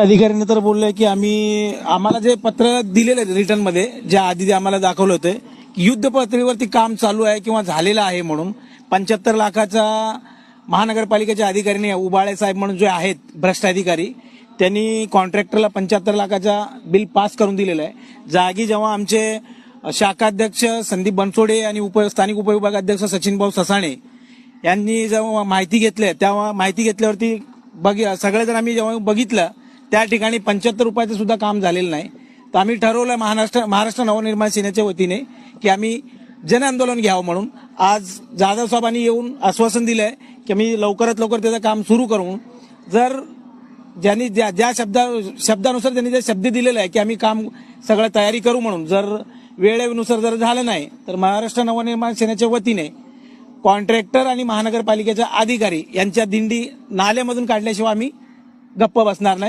अधिकाऱ्यांनी तर बोलले की आम्ही आम्हाला जे पत्र दिलेलं आहे रिटर्नमध्ये ज्या आधी जे आम्हाला दाखवलं होतं की युद्ध पातळीवरती काम चालू आहे किंवा झालेलं आहे म्हणून पंच्याहत्तर लाखाचा महानगरपालिकेच्या अधिकाऱ्यांनी उबाळे साहेब म्हणून जे आहेत भ्रष्ट अधिकारी त्यांनी कॉन्ट्रॅक्टरला पंच्याहत्तर लाखाचा बिल पास करून दिलेलं आहे. जागी जेव्हा आमचे शाखाध्यक्ष संदीप बनसोडे आणि उप स्थानिक उपविभागाध्यक्ष सचिन भाऊ ससाणे यांनी जेव्हा माहिती घेतली तेव्हा माहिती घेतल्यावरती बघ सगळेजण आम्ही जेव्हा बघितलं त्या ठिकाणी पंच्याहत्तर रुपयाचं सुद्धा काम झालेलं नाही. तर आम्ही ठरवलं महाराष्ट्र महाराष्ट्र नवनिर्माण सेनेच्या वतीने की आम्ही जन आंदोलन घ्यावं म्हणून. आज जाधव साहेबांनी येऊन आश्वासन दिलं आहे की आम्ही लवकरात लवकर त्याचं काम सुरू करू. जर ज्यांनी ज्या ज्या शब्दा शब्दानुसार त्यांनी जे शब्द दिलेला आहे की आम्ही काम सगळं तयारी करू म्हणून जर वेळेनुसार जर झालं नाही तर महाराष्ट्र नवनिर्माण सेनेच्या वतीने कॉन्ट्रॅक्टर आणि महानगरपालिकेच्या अधिकारी यांच्या दिंडी नाल्यामधून काढल्याशिवाय आम्ही गप्प बसणार नाही.